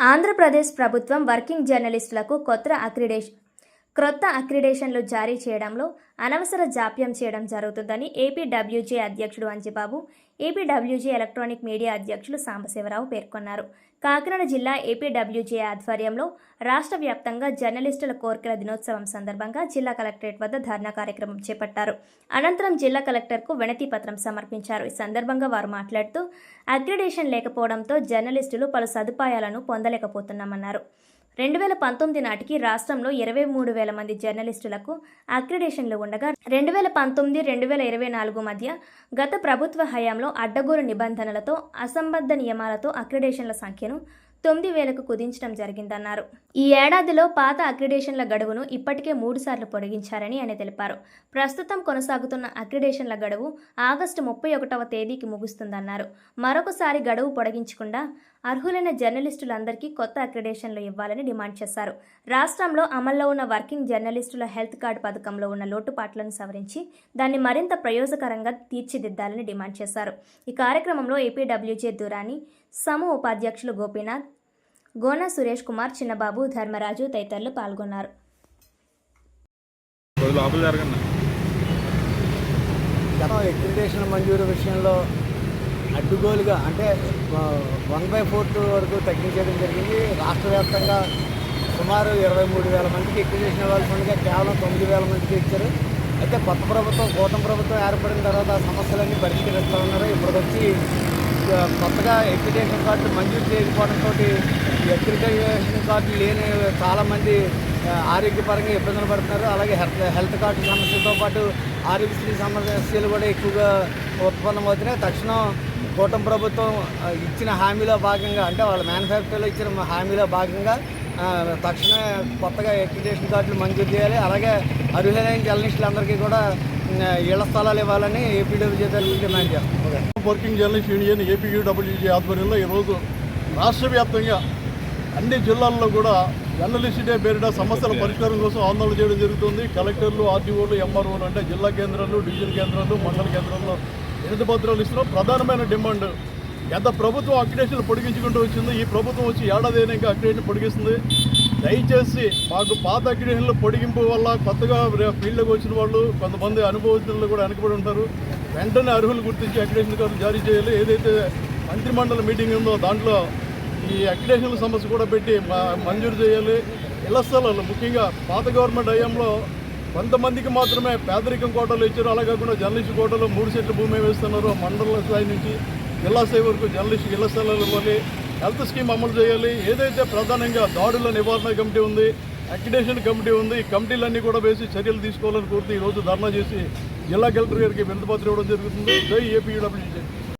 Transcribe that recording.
ఆంధ్రప్రదేశ్ ప్రభుత్వం వర్కింగ్ జర్నలిస్టులకు కొత్త అక్రిడేషన్ క్రొత్త అక్రిడేషన్లు జారీ చేయడంలో అనవసర జాప్యం చేయడం జరుగుతుందని ఏపీడబ్ల్యూజే అధ్యక్షుడు అంజిబాబు ఏపీడబ్ల్యూజే ఎలక్ట్రానిక్ మీడియా అధ్యక్షులు సాంబశివరావు పేర్కొన్నారు. కాకినాడ జిల్లా ఏపీడబ్ల్యూజే ఆధ్వర్యంలో రాష్ట్ర వ్యాప్తంగా జర్నలిస్టుల కోరికల దినోత్సవం సందర్భంగా జిల్లా కలెక్టరేట్ వద్ద ధర్నా కార్యక్రమం చేపట్టారు. అనంతరం జిల్లా కలెక్టర్కు వినతి పత్రం సమర్పించారు. ఈ సందర్భంగా వారు మాట్లాడుతూ అగ్రిడేషన్ లేకపోవడంతో జర్నలిస్టులు పలు సదుపాయాలను పొందలేకపోతున్నామన్నారు. రెండు వేల పంతొమ్మిది నాటికి రాష్ట్రంలో ఇరవై మూడు వేల మంది జర్నలిస్టులకు అక్రిడేషన్లు ఉండగా రెండు వేల పంతొమ్మిది రెండు వేల ఇరవై నాలుగు మధ్య గత ప్రభుత్వ హయాంలో అడ్డగోలు నిబంధనలతో అసంబద్ధ నియమాలతో అక్రిడేషన్ల సంఖ్యను తొమ్మిది వేలకు కుదించడం జరిగిందన్నారు. ఈ ఏడాదిలో పాత అక్రిడేషన్ల గడువును ఇప్పటికే మూడుసార్లు పొడిగించారని ఆయన తెలిపారు. ప్రస్తుతం కొనసాగుతున్న అక్రిడేషన్ల గడువు ఆగస్టు ముప్పై ఒకటవ తేదీకి ముగుస్తుందన్నారు. మరొకసారి గడువు పొడిగించకుండా అర్హులైన జర్నలిస్టులందరికీ కొత్త అక్రిడేషన్లు ఇవ్వాలని డిమాండ్ చేశారు. రాష్ట్రంలో అమల్లో ఉన్న వర్కింగ్ జర్నలిస్టుల హెల్త్ కార్డు పథకంలో ఉన్న లోటుపాట్లను సవరించి దాన్ని మరింత ప్రయోజకరంగా తీర్చిదిద్దాలని డిమాండ్ చేశారు. ఈ కార్యక్రమంలో ఏపీడబ్ల్యూజే దురాని సమూహ ఉపాధ్యక్షులు గోపీనాథ్ గోనా సురేష్ కుమార్ చిన్నబాబు ధర్మరాజు తదితరులు పాల్గొన్నారు. అక్రిడేషన్ మంజూరు విషయంలో అడ్డుగోలుగా అంటే వన్ బై ఫోర్త్ వరకు తగ్గించడం జరిగింది. రాష్ట్ర వ్యాప్తంగా సుమారు ఇరవై మూడు వేల మందికి ఎక్విజేషన్ ఇవ్వాల్సి ఉండగా కేవలం తొమ్మిది వేల మందికి ఇచ్చారు. అయితే కొత్త ప్రభుత్వం కూటమి ప్రభుత్వం ఏర్పడిన తర్వాత ఆ సమస్యలన్నీ పరిష్కరిస్తూ ఉన్నారు. ఇప్పటికొచ్చి వచ్చి కొత్తగా ఎక్విజేషన్ కార్డు మంజూరు చేయకపోవడంతో ఈ కార్డు కార్డులు లేని చాలామంది ఆరోగ్యపరంగా ఇబ్బందులు పడుతున్నారు. అలాగే హెల్త్ హెల్త్ కార్డు సమస్యలతో పాటు ఆరోగ్యశ్రీ సమస్యలు కూడా ఎక్కువగా ఉత్పన్నమవుతున్నాయి. తక్షణం కూటమి ప్రభుత్వం ఇచ్చిన హామీలో భాగంగా అంటే వాళ్ళ మ్యానుఫ్యాక్చర్లో ఇచ్చిన హామీలో భాగంగా తక్షణమే కొత్తగా అక్రిడేషన్ కార్డులు మంజూరు చేయాలి. అలాగే అర్హులైన జర్నలిస్టులందరికీ కూడా ఇళ్ళ స్థలాలు ఇవ్వాలని ఏపీడబ్ల్యూజే డిమాండ్ చేస్తాం వర్కింగ్ జర్నలిస్ట్ యూనియన్ ఏపీయూడబ్ల్యూజీ ఆధ్వర్యంలో ఈరోజు రాష్ట్ర వ్యాప్తంగా అన్ని జిల్లాల్లో కూడా జర్నలిస్ట్ డే పేరిట సమస్యల పరిష్కారం కోసం ఆందోళన చేయడం జరుగుతుంది. కలెక్టర్లు ఆర్టీఓలు ఎంఆర్ఓలు అంటే జిల్లా కేంద్రాలు డివిజన్ కేంద్రాలు మండల కేంద్రాల్లో వినతి పత్రాలు ఇస్తున్నాం. ప్రధానమైన డిమాండ్ గత ప్రభుత్వం అక్రిడేషన్లు పొడిగించుకుంటూ వచ్చింది ఈ ప్రభుత్వం వచ్చి ఏడాది అయినా ఇంకా అక్రిడేషన్ పొడిగిస్తుంది. దయచేసి మాకు పాత అక్రిడేషన్లు పొడిగింపు వల్ల కొత్తగా ఫీల్డ్లోకి వచ్చిన వాళ్ళు కొంతమంది అనుభవజ్ఞులు కూడా వెనకబడి ఉంటారు. వెంటనే అర్హులు గుర్తించి అక్రిడేషన్ కార్డు జారీ చేయాలి. ఏదైతే మంత్రిమండలి మీటింగ్ ఉందో దాంట్లో ఈ అక్రిడేషన్ల సమస్య కూడా పెట్టి మంజూరు చేయాలి. ఇళ్ళ స్థలాలు ముఖ్యంగా పాత గవర్నమెంట్ హయాంలో కొంతమందికి మాత్రమే పేదరికం కోటలు ఇచ్చారు. అలా కాకుండా జర్నలిస్ట్ కోటలో మూడు సెట్ల భూమి వేస్తున్నారు మండల స్థాయి నుంచి జిల్లా స్థాయి వరకు జర్నలిస్ట్ ఇళ్ళ స్థలాలు ఇవ్వాలి హెల్త్ స్కీమ్ అమలు చేయాలి. ఏదైతే ప్రధానంగా దాడుల నివారణ కమిటీ ఉంది అక్రిడేషన్ కమిటీ ఉంది ఈ కమిటీలన్నీ కూడా వేసి చర్యలు తీసుకోవాలని కోరుతూ ఈరోజు ధర్నా చేసి జిల్లా కలెక్టర్ గారికి వినతిపత్రం ఇవ్వడం జరుగుతుంది. జై ఏపీడబ్ల్యూజీ